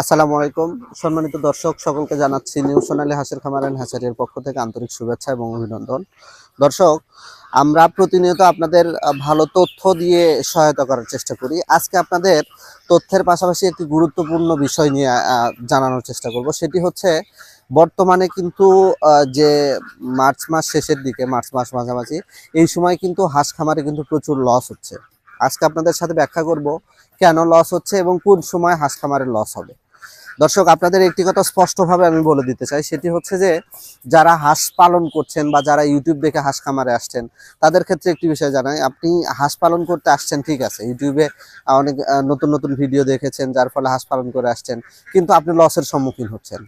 আসসালামু আলাইকুম। সম্মানিত দর্শক, সকলকে জানাচ্ছি নিউ সোনালী হাঁসের খামার অ্যান্ড হ্যাচারির পক্ষ থেকে আন্তরিক শুভেচ্ছা এবং অভিনন্দন। দর্শক, আমরা প্রতিনিয়ত আপনাদের ভালো তথ্য দিয়ে সহায়তা করার চেষ্টা করি। আজকে আপনাদের তথ্যের পাশাপাশি একটি গুরুত্বপূর্ণ বিষয় নিয়ে জানানোর চেষ্টা করব। সেটি হচ্ছে, বর্তমানে কিন্তু যে মার্চ মাস শেষের দিকে, মার্চ মাস মাঝামাঝি, এই সময় কিন্তু হাঁস খামারে কিন্তু প্রচুর লস হচ্ছে। আজকে আপনাদের সাথে ব্যাখ্যা করব, কেন লস হচ্ছে এবং কোন সময় হাঁস খামারে লস হবে। দর্শক, আপনাদের একটি কথা স্পষ্টভাবে আমি বলে দিতে চাই, সেটি হচ্ছে যে যারা হাঁস পালন করছেন বা যারা ইউটিউব দেখে হাঁস খামারে আসছেন, তাদের ক্ষেত্রে একটি বিষয় জানাই, আপনি হাঁস পালন করতে আসছেন, ঠিক আছে, ইউটিউবে অনেক নতুন নতুন ভিডিও দেখেছেন, যার ফলে হাঁস পালন করে আসছেন, কিন্তু আপনি লসের সম্মুখীন হচ্ছেন।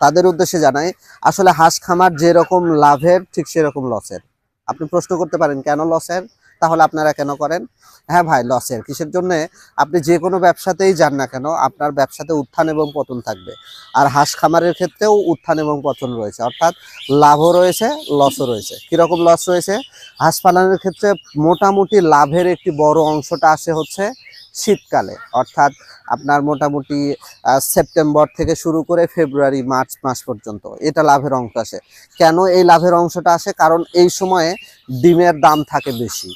তাদের উদ্দেশ্যে জানাই, আসলে হাঁস খামার যেরকম লাভের, ঠিক সেরকম লসের। আপনি প্রশ্ন করতে পারেন, কেন লসের? তাহলে আপনারা কেন করেন? হ্যাঁ ভাই, লসের কিসের জন্য? আপনি যে কোনো ব্যবসাতেই যান না কেন, আপনার ব্যবসাতে উত্থান এবং পতন থাকবে। আর হাঁস খামারের ক্ষেত্রেও উত্থান এবং পতন রয়েছে, অর্থাৎ লাভও রয়েছে, লসও রয়েছে। কীরকম লস রয়েছে? হাঁস পালনের ক্ষেত্রে মোটামুটি লাভের একটি বড় অংশটা আসে হচ্ছে শীতকালে, অর্থাৎ আপনার মোটামুটি সেপ্টেম্বর থেকে শুরু করে ফেব্রুয়ারি, মার্চ মাস পর্যন্ত এটা লাভের অংশ আসে। কেন এই লাভের অংশটা আসে? কারণ এই সময়ে ডিমের দাম থাকে বেশি।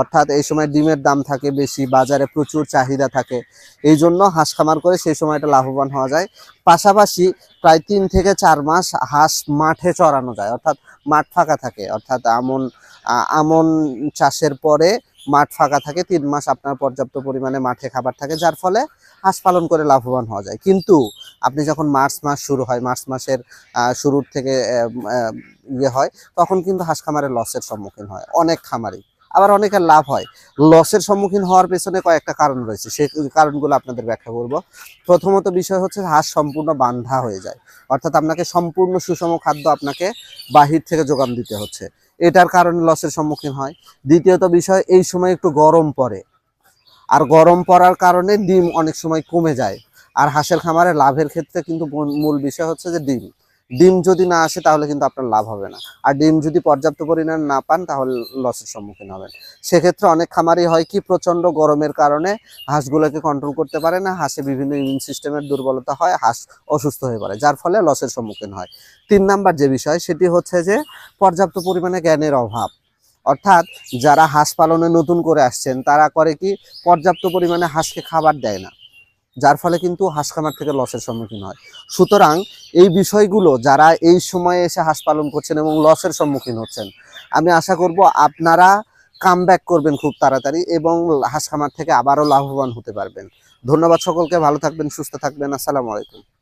অর্থাৎ এই সময় ডিমের দাম থাকে বেশি, বাজারে প্রচুর চাহিদা থাকে, এই জন্য হাঁস খামার করে সেই সময়টা লাভবান হওয়া যায়। পাশাপাশি প্রায় তিন থেকে চার মাস হাঁস মাঠে চড়ানো যায়, অর্থাৎ মাঠ ফাঁকা থাকে, অর্থাৎ আমন আমন চাষের পরে মাঠ ফাঁকা থাকে, তিন মাস আপনার পর্যাপ্ত পরিমাণে মাঠে খাবার থাকে, যার ফলে হাঁস পালন করে লাভবান হওয়া যায়। কিন্তু আপনি যখন মার্চ মাস শুরু হয়, মার্চ মাসের শুরুর থেকে ইয়ে হয়, তখন কিন্তু হাঁস খামারে লসের সম্মুখীন হয়, অনেক খামারই। আবার অনেকের লাভ হয়। লসের সম্মুখীন হওয়ার পেছনে কয়েকটা কারণ রয়েছে। সেই কারণগুলো আপনাদের ব্যাখ্যা করব। প্রথমত বিষয় হচ্ছে হাঁস সম্পূর্ণ বান্ধা হয়ে যায়। অর্থাৎ আপনাকে সম্পূর্ণ সুষম খাদ্য আপনাকে বাহির থেকে যোগান দিতে হচ্ছে। এটার কারণে লসের সম্মুখীন হয়। দ্বিতীয়ত বিষয়, এই সময় একটু গরম পড়ে। আর গরম পড়ার কারণে ডিম অনেক সময় কমে যায়। আর হাঁসের খামারে লাভের ক্ষেত্রে কিন্তু মূল- মূল বিষয় হচ্ছে যে ডিম। ডিম যদি না আসে, তাহলে কিন্তু আপনার লাভ হবে না। আর ডিম যদি পর্যাপ্ত পরিমাণ না পান, তাহলে লসের সম্মুখীন হবেন। সেক্ষেত্রে অনেক খামারই হয় কি প্রচণ্ড গরমের কারণে হাঁসগুলোকে কন্ট্রোল করতে পারে না, হাঁসে বিভিন্ন ইমিউন সিস্টেমের দুর্বলতা হয়, হাঁস অসুস্থ হয়ে পড়ে, যার ফলে লসের সম্মুখীন হয়। তিন নাম্বার যে বিষয়, সেটি হচ্ছে যে পর্যাপ্ত পরিমাণে জ্ঞানের অভাব। অর্থাৎ যারা হাঁস পালনে নতুন করে আসছেন, তারা করে কি, পর্যাপ্ত পরিমাণে হাঁসকে খাবার দেয় না। যার ফলে কিন্তু হাঁস খামার থেকে লসের সম্মুখীন হয়। সুতরাং এই বিষয়গুলো যারা এই সময়ে এসে হাঁস পালন করছেন এবং লসের সম্মুখীন হচ্ছেন, আমি আশা করব আপনারা কাম করবেন খুব তাড়াতাড়ি এবং হাঁস খামার থেকে আবারও লাভবান হতে পারবেন। ধন্যবাদ সকলকে, ভালো থাকবেন, সুস্থ থাকবেন, আসসালামু আলাইকুম।